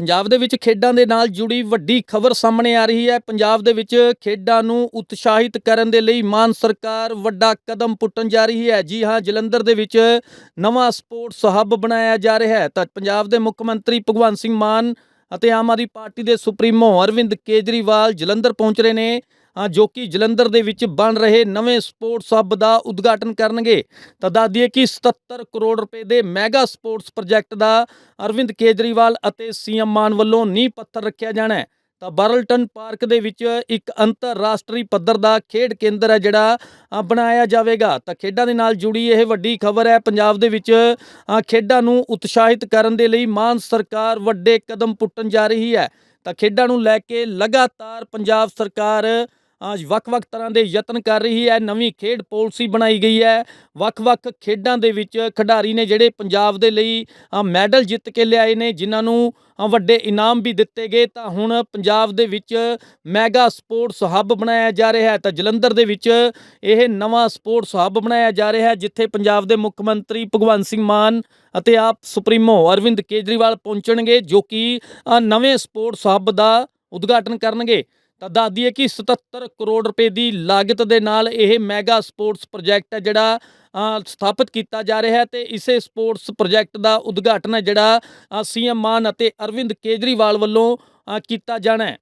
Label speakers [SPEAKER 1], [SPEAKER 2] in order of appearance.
[SPEAKER 1] ਪੰਜਾਬ ਦੇ ਵਿੱਚ ਖੇਡਾਂ ਦੇ ਨਾਲ ਜੁੜੀ ਵੱਡੀ ਖਬਰ ਸਾਹਮਣੇ ਆ ਰਹੀ ਹੈ। ਪੰਜਾਬ ਦੇ ਵਿੱਚ ਖੇਡਾਂ ਨੂੰ ਉਤਸ਼ਾਹਿਤ ਕਰਨ ਦੇ ਲਈ ਮਾਨ ਸਰਕਾਰ ਵੱਡਾ ਕਦਮ ਪੁੱਟਣ ਜਾ ਰਹੀ ਹੈ। ਜੀ ਹਾਂ, ਜਲੰਧਰ ਦੇ ਵਿੱਚ ਨਵਾਂ ਸਪੋਰਟਸ ਹੱਬ ਬਣਾਇਆ ਜਾ ਰਿਹਾ ਹੈ। ਤਾਂ ਪੰਜਾਬ ਦੇ ਮੁੱਖ ਮੰਤਰੀ ਭਗਵੰਤ ਸਿੰਘ ਮਾਨ ਅਤੇ ਆਮ ਆਦਮੀ ਪਾਰਟੀ ਦੇ ਸੁਪਰੀਮੋ ਅਰਵਿੰਦ ਕੇਜਰੀਵਾਲ ਜਲੰਧਰ ਪਹੁੰਚ ਰਹੇ ਨੇ। ਜੋ ਕਿ ਜਲੰਧਰ ਦੇ ਵਿੱਚ ਬਣ ਰਹੇ ਨਵੇਂ ਸਪੋਰਟਸ ਹੱਬ ਦਾ ਉਦਘਾਟਨ ਕਰਨਗੇ। ਤਾਂ ਦੱਸ ਦਈਏ ਕਿ 77 ਕਰੋੜ ਰੁਪਏ ਦੇ ਮੈਗਾ ਸਪੋਰਟਸ ਪ੍ਰੋਜੈਕਟ ਦਾ ਅਰਵਿੰਦ ਕੇਜਰੀਵਾਲ ਅਤੇ ਸੀਐਮ ਮਾਨ ਵੱਲੋਂ ਨੀਂਹ ਪੱਥਰ ਰੱਖਿਆ ਜਾਣਾ ਹੈ। ਤਾਂ ਬਰਲਟਨ ਪਾਰਕ ਦੇ ਵਿੱਚ ਇੱਕ ਅੰਤਰਰਾਸ਼ਟਰੀ ਪੱਧਰ ਦਾ ਖੇਡ ਕੇਂਦਰ ਹੈ ਜਿਹੜਾ ਬਣਾਇਆ ਜਾਵੇਗਾ। ਤਾਂ ਖੇਡਾਂ ਦੇ ਨਾਲ ਜੁੜੀ ਇਹ ਵੱਡੀ ਖਬਰ ਹੈ, ਪੰਜਾਬ ਦੇ ਵਿੱਚ ਖੇਡਾਂ ਨੂੰ ਉਤਸ਼ਾਹਿਤ ਕਰਨ ਦੇ ਲਈ ਮਾਨ ਸਰਕਾਰ ਵੱਡੇ ਕਦਮ ਪੁੱਟਣ ਜਾ ਰਹੀ ਹੈ। ਤਾਂ ਖੇਡਾਂ ਨੂੰ ਲੈ ਕੇ ਲਗਾਤਾਰ ਪੰਜਾਬ ਸਰਕਾਰ ਵੱਖ-ਵੱਖ ਤਰ੍ਹਾਂ ਦੇ ਯਤਨ ਕਰ ਰਹੀ ਹੈ, ਨਵੀਂ ਖੇਡ ਪਾਲਿਸੀ ਬਣਾਈ ਗਈ ਹੈ। ਵੱਖ-ਵੱਖ ਖੇਡਾਂ ਦੇ ਵਿੱਚ ਖਿਡਾਰੀ ਨੇ ਜਿਹੜੇ ਪੰਜਾਬ ਦੇ ਲਈ ਮੈਡਲ ਜਿੱਤ ਕੇ ਲਿਆਏ ਨੇ, ਜਿਨ੍ਹਾਂ ਨੂੰ ਵੱਡੇ ਇਨਾਮ ਵੀ ਦਿੱਤੇ ਗਏ, ਤਾਂ ਹੁਣ ਪੰਜਾਬ ਦੇ ਵਿੱਚ ਮੈਗਾ ਸਪੋਰਟਸ ਹੱਬ ਬਣਾਇਆ ਜਾ ਰਿਹਾ ਹੈ। ਤਾਂ ਜਲੰਧਰ ਦੇ ਵਿੱਚ ਇਹ ਨਵਾਂ ਸਪੋਰਟਸ ਹੱਬ ਬਣਾਇਆ ਜਾ ਰਿਹਾ ਹੈ, ਜਿੱਥੇ ਪੰਜਾਬ ਦੇ ਮੁੱਖ ਮੰਤਰੀ ਭਗਵੰਤ ਸਿੰਘ ਮਾਨ ਅਤੇ ਆਪ ਸੁਪਰੀਮੋ ਅਰਵਿੰਦ ਕੇਜਰੀਵਾਲ ਪਹੁੰਚਣਗੇ, ਜੋ ਕਿ ਨਵੇਂ ਸਪੋਰਟਸ ਹੱਬ ਦਾ ਉਦਘਾਟਨ ਕਰਨਗੇ। ਤਾਂ ਦੱਸ ਦਈਏ ਕਿ 77 ਕਰੋੜ ਰੁਪਏ ਦੀ ਲਾਗਤ ਦੇ ਨਾਲ ਇਹ ਮੈਗਾ ਸਪੋਰਟਸ ਪ੍ਰੋਜੈਕਟ ਹੈ ਜਿਹੜਾ ਸਥਾਪਿਤ ਕੀਤਾ ਜਾ ਰਿਹਾ ਹੈ ਤੇ ਇਸੇ ਸਪੋਰਟਸ ਪ੍ਰੋਜੈਕਟ ਦਾ ਉਦਘਾਟਨ ਹੈ ਜਿਹੜਾ ਸੀਐਮ ਮਾਨ ਅਤੇ ਅਰਵਿੰਦ ਕੇਜਰੀਵਾਲ ਵੱਲੋਂ ਕੀਤਾ ਜਾਣਾ ਹੈ।